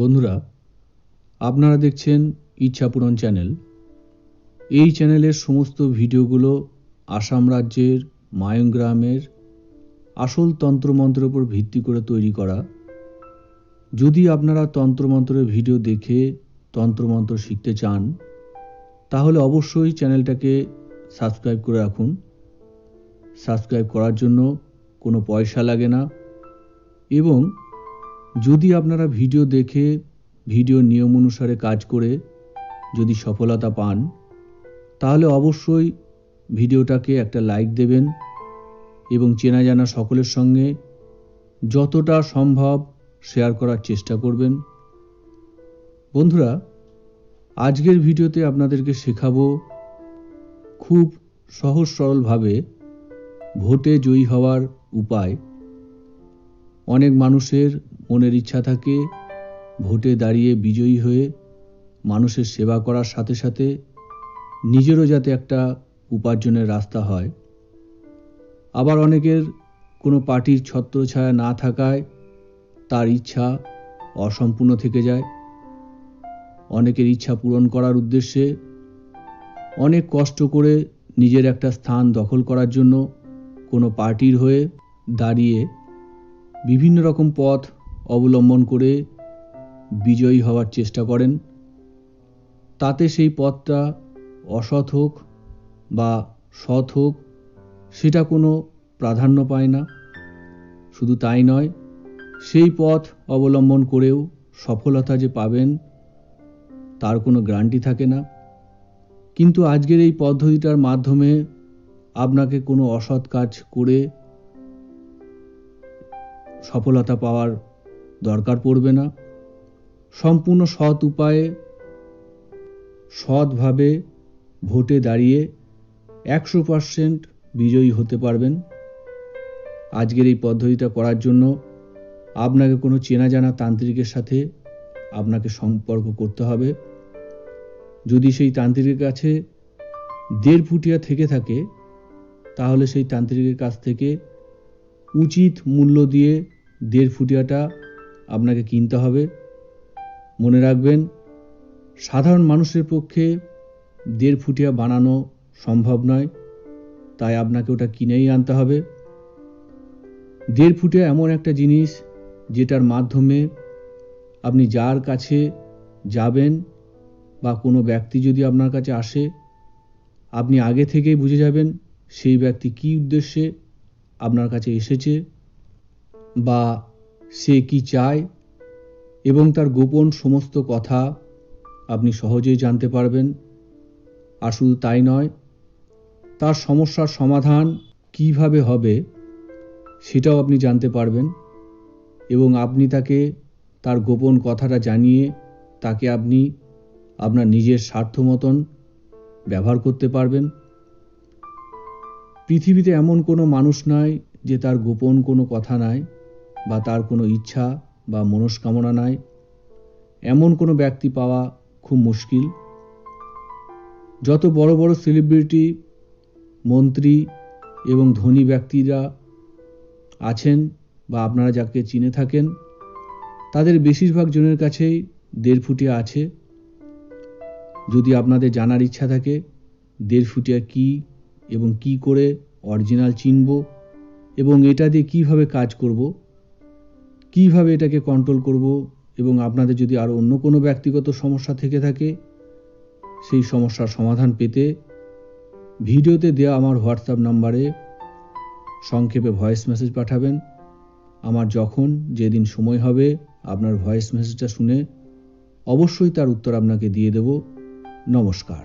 বন্ধুরা, আপনারা দেখছেন ইচ্ছাপূরণ চ্যানেল। এই চ্যানেলের সমস্ত ভিডিওগুলো আসাম রাজ্যের মায়ং গ্রামের আসল তন্ত্রমন্ত্রের উপর ভিত্তি করে তৈরি করা। যদি আপনারা তন্ত্রমন্ত্রের ভিডিও দেখে তন্ত্রমন্ত্র শিখতে চান, তাহলে অবশ্যই চ্যানেলটাকে সাবস্ক্রাইব করে রাখুন। সাবস্ক্রাইব করার জন্য কোনো পয়সা লাগে না এবং যদি আপনারা ভিডিও দেখে ভিডিও নিয়ম অনুসারে কাজ করে যদি সফলতা পান, তাহলে অবশ্যই ভিডিওটাকে একটা লাইক দেবেন এবং চেনা জানা সকলের সঙ্গে যতটা সম্ভব শেয়ার করার চেষ্টা করবেন। বন্ধুরা, আজকের ভিডিওতে আপনাদেরকে শেখাবো খুব সহজ সরলভাবে ভোটে জয়ী হওয়ার উপায়। অনেক মানুষের মনের ইচ্ছা থাকে, ভোটে দাঁড়িয়ে বিজয়ী হয়ে মানুষের সেবা করার সাথে সাথে নিজেরও যাতে একটা উপার্জনের রাস্তা হয়। আবার অনেকের কোনো পার্টির ছত্রছায়া না থাকায় তার ইচ্ছা অসম্পূর্ণ থেকে যায়। অনেকের ইচ্ছা পূরণ করার উদ্দেশ্যে অনেক কষ্ট করে নিজের একটা স্থান দখল করার জন্য কোনো পার্টির হয়ে দাঁড়িয়ে বিভিন্ন রকম পথ অবলম্বন করে বিজয়ী হওয়ার চেষ্টা করেন। তাতে সেই পথটা অসৎ হোক বা সৎ হোক, সেটা কোনো প্রাধান্য পায় না। শুধু তাই নয়, সেই পথ অবলম্বন করেও সফলতা যে পাবেন, তার কোনো গ্যারান্টি থাকে না। কিন্তু আজকের এই পদ্ধতিটার মাধ্যমে আপনাকে কোনো অসৎ কাজ করে সফলতা পাওয়ার দরকার পড়বে না। সম্পূর্ণ সৎ উপায়ে, সৎভাবে ভোটে দাঁড়িয়ে একশো পার্সেন্ট বিজয়ী হতে পারবেন। আজকের এই পদ্ধতিটা করার জন্য আপনাকে কোনো চেনা জানা তান্ত্রিকের সাথে আপনাকে সম্পর্ক করতে হবে। যদি সেই তান্ত্রিকের কাছে দেড় ফুটিয়া থেকে থাকে, তাহলে সেই তান্ত্রিকের কাছ থেকে উচিত মূল্য দিয়ে দেড় ফুটিয়াটা আপনাকে কিনতে হবে। মনে রাখবেন, সাধারণ মানুষের পক্ষে দেড় ফুটিয়া বানানো সম্ভব নয়, তাই আপনাকে ওটা কিনেই আনতে হবে। দেড় ফুটিয়া এমন একটা জিনিস যেটার মাধ্যমে আপনি যার কাছে যাবেন বা কোনো ব্যক্তি যদি আপনার কাছে আসে, আপনি আগে থেকেই বুঝে যাবেন সেই ব্যক্তি কী উদ্দেশ্যে আপনার কাছে এসেছে। বা সে কি চায় এবং তার গোপন সমস্ত কথা আপনি সহজেই জানতে পারবেন। আর শুধু তাই নয়, তার সমস্যার সমাধান কীভাবে হবে সেটাও আপনি জানতে পারবেন এবং আপনি তাকে, তার গোপন কথাটা জানিয়ে তাকে আপনি আপনার নিজের স্বার্থ মতন ব্যবহার করতে পারবেন। পৃথিবীতে এমন কোনো মানুষ নয় যে তার গোপন কোনো কথা নাই। বা তার কোনো ইচ্ছা বা মনস্কামনা নাই। এমন কোনো ব্যক্তি পাওয়া খুব মুশকিল। যত বড় বড় সেলিব্রিটি মন্ত্রী এবং ধনী ব্যক্তিরা আছেন বা আপনারা যাকে চিনে থাকেন, তাদের বেশিরভাগ জনের কাছেই দেড় ফুটিয়া আছে। যদি আপনাদের জানার ইচ্ছা থাকে, দেড় ফুটিয়া কি এবং কি করে অরিজিনাল চিনব এবং এটা দিয়ে কীভাবে কাজ করব কীভাবে এটাকে কন্ট্রোল করব এবং আপনাদের যদি আরও অন্য কোনো ব্যক্তিগত সমস্যা থেকে থাকে, সেই সমস্যার সমাধান পেতে ভিডিওতে দেওয়া আমার হোয়াটসঅ্যাপ নাম্বারে সংক্ষেপে ভয়েস মেসেজ পাঠাবেন। আমার যখন যেদিন সময় হবে, আপনার ভয়েস মেসেজটা শুনে অবশ্যই তার উত্তর আপনাকে দিয়ে দেব। নমস্কার।